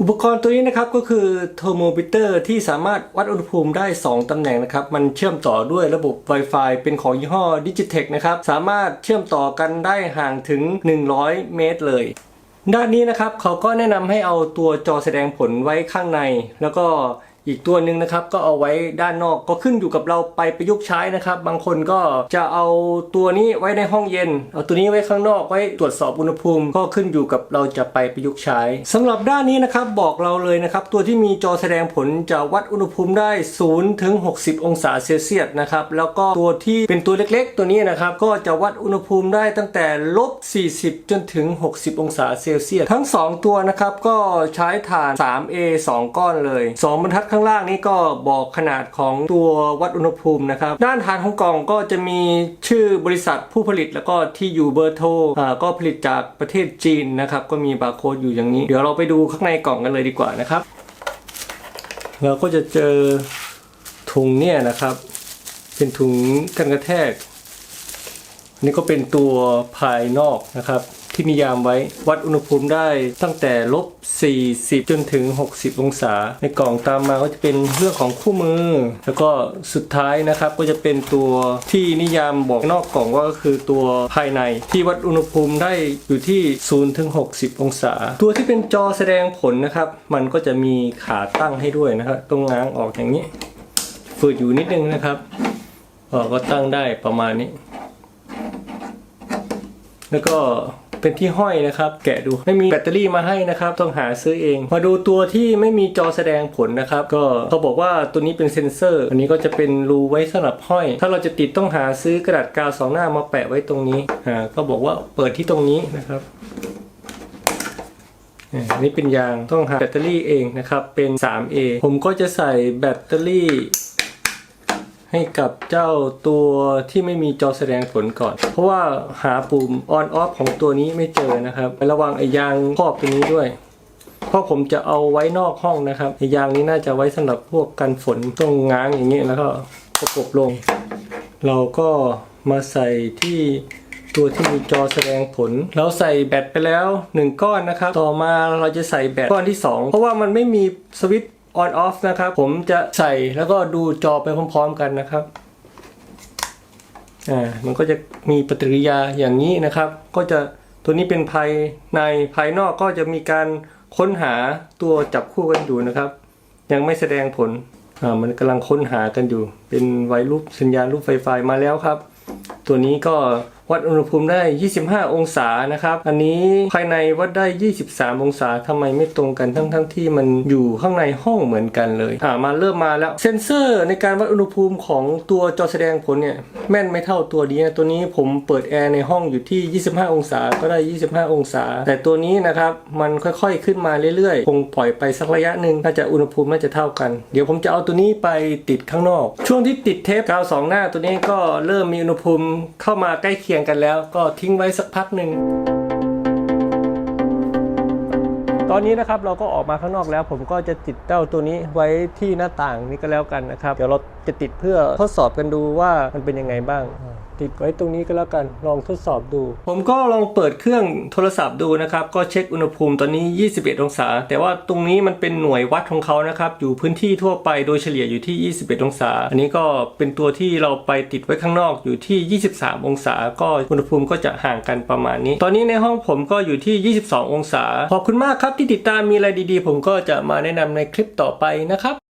อุปกรณ์ตัวนี้นะครับก็คือเทอร์โมมิเตอร์ที่สามารถวัดอุณหภูมิได้ 2 ตำแหน่งนะครับ มันเชื่อมต่อด้วยระบบ Wi-Fi เป็นของยี่ห้อ Digitech นะครับ สามารถเชื่อมต่อกันได้ห่างถึง 100 เมตรเลย ด้านนี้นะครับเขาก็แนะนำให้เอาตัวจอแสดงผลไว้ข้างใน แล้วก็ อีกตัวหนึ่งนะครับก็เอาไว้ด้านนอกก็ขึ้นอยู่กับเราไปประยุกต์ใช้นะครับ บางคนก็จะเอาตัวนี้ไว้ในห้องเย็น เอาตัวนี้ไว้ข้างนอกไว้ตรวจสอบอุณหภูมิ ก็ขึ้นอยู่กับเราจะไปประยุกต์ใช้สำหรับด้านนี้นะครับบอกเราเลยนะครับตัวที่มีจอแสดงผลจะวัดอุณหภูมิได้0ถึง60 องศาเซลเซียสนะครับแล้วก็ตัวที่เป็นตัวเล็กๆ ตัวนี้นะครับก็จะวัดอุณหภูมิได้ตั้งแต่ลบ 40 จนถึง 60 องศาเซลเซียสทั้ง 2 ตัวนะครับก็ใช้ฐาน 3A 2 ก้อนเลย 2 บรรทัดข้างล่างนี้ก็บอกขนาดของตัววัดอุณหภูมินะครับ ด้านฐานของกล่องก็จะมีชื่อบริษัทผู้ผลิตแล้วก็ที่อยู่เบอร์โทรก็ผลิตจากประเทศจีนนะครับ ก็มีบาร์โค้ดอยู่อย่างนี้ เดี๋ยวเราไปดูข้างในกล่องกันเลยดีกว่านะครับ เราก็จะเจอถุงเนี่ยนะครับ เป็นถุงกันกระแทก นี่ก็เป็นตัวภายนอกนะครับ ที่นิยามไว้ วัดอุณหภูมิได้ตั้งแต่ลบ 40 จนถึง 60 องศา ในกล่องตามมาก็จะเป็นเรื่องของคู่มือ แล้วก็สุดท้ายนะครับก็จะเป็นตัวที่นิยามบอกนอกกล่องว่าก็คือตัวภายในที่วัดอุณหภูมิได้อยู่ที่0ถึง60 องศา ตัวที่เป็นจอแสดงผลนะครับ มันก็จะมีขาตั้งให้ด้วยนะครับตรงง้างออกอย่างนี้ ฝืดอยู่นิดนึงนะครับออก็ตั้งได้ประมาณนี้ แล้วก็ เป็นที่ห้อยนะครับ แกะดูไม่มีแบตเตอรี่มาให้นะครับ ต้องหาซื้อเอง มาดูตัวที่ไม่มีจอแสดงผลนะครับ ก็เขาบอกว่าตัวนี้เป็นเซ็นเซอร์ อันนี้ก็จะเป็นรูไว้สำหรับห้อย ถ้าเราจะติดต้องหาซื้อกระดาษกาวสองหน้ามาแปะไว้ตรงนี้อ่าก็บอกว่าเปิดที่ตรงนี้นะครับอันนี้เป็นยางต้องหาแบตเตอรี่เองนะครับ เป็น 3A ผมก็จะใส่แบตเตอรี่ ให้กับเจ้าตัวที่ไม่มีจอแสดงผลก่อน เพราะว่าหาปุ่ม on off ของตัวนี้ไม่เจอนะครับ ระวังไอ้ยางครอบตัวนี้ด้วยเพราะผมจะเอาไว้นอกห้องนะครับไอ้ยางนี้น่าจะไว้สำหรับพวกกันฝนต้องง้างอย่างนี้ยแล้วก็ประกบลง เราก็มาใส่ที่ตัวที่มีจอแสดงผล เราใส่แบตไปแล้ว 1 ก้อนนะครับ ต่อมาเราจะใส่แบตก้อนที่ 2 เพราะว่ามันไม่มีสวิตช์ on off นะครับ ผมจะใส่แล้วก็ดูจอไปพร้อมๆกันนะครับอ่ามันก็จะมีปฏิกิริยาอย่างนี้นะครับ ก็จะตัวนี้เป็นภายในภายนอกก็จะมีการค้นหาตัวจับคู่กันอยู่นะครับ ยังไม่แสดงผลอ่ามันกำลังค้นหากันอยู่ เป็นไวรูปสัญญาณรูปไฟไฟมาแล้วครับ ตัวนี้ก็ วัดอุณหภูมิได้ 25 องศานะครับ อันนี้ภายในวัดได้ 23 องศาทำไมไม่ตรงกันทั้งทั้งที่มันอยู่ข้างในห้องเหมือนกันเลยอ่ามาเริ่มมาแล้วเซนเซอร์ในการวัดอุณหภูมิของตัวจอแสดงผลเนี่ยแม่นไม่เท่าตัวนี้นะตัวนี้ผมเปิดแอร์ในห้องอยู่ที่ 25 องศาก็ได้ 25 องศา แต่ตัวนี้นะครับมันค่อยๆขึ้นมาเรื่อยๆ คงปล่อยไปสักระยะหนึ่งน่าจะอุณหภูมิน่าจะเท่ากัน เดี๋ยวผมจะเอาตัวนี้ไปติดข้างนอก ช่วงที่ติดเทปกาวสองหน้าตัวนี้ก็เริ่มมีอุณหภูมิเข้ามาใกล้เคียงกันแล้ว ก็ทิ้งไว้สักพักหนึ่ง ตอนนี้นะครับเราก็ออกมาข้างนอกแล้ว ผมก็จะติดเต้าตัวนี้ไว้ที่หน้าต่างนี้ก็แล้วกันนะครับ เดี๋ยวเราจะติดเพื่อทดสอบกันดูว่ามันเป็นยังไงบ้างติดไว้ตรงนี้ก็แล้วกันลองทดสอบดู ผมก็ลองเปิดเครื่องโทรศัพท์ดูนะครับ ก็เช็คอุณหภูมิตอนนี้ 21 องศา แต่ว่าตรงนี้มันเป็นหน่วยวัดของเขานะครับ อยู่พื้นที่ทั่วไปโดยเฉลี่ยอยู่ที่ 21 องศา อันนี้ก็เป็นตัวที่เราไปติดไว้ข้างนอกอยู่ที่ 23 องศา ก็อุณหภูมิก็จะห่างกันประมาณนี้ ตอนนี้ในห้องผมก็อยู่ที่ 22 องศา ขอบคุณมากครับที่ติดตามมีอะไรดีๆ ผมก็จะมาแนะนำในคลิปต่อไปนะครับ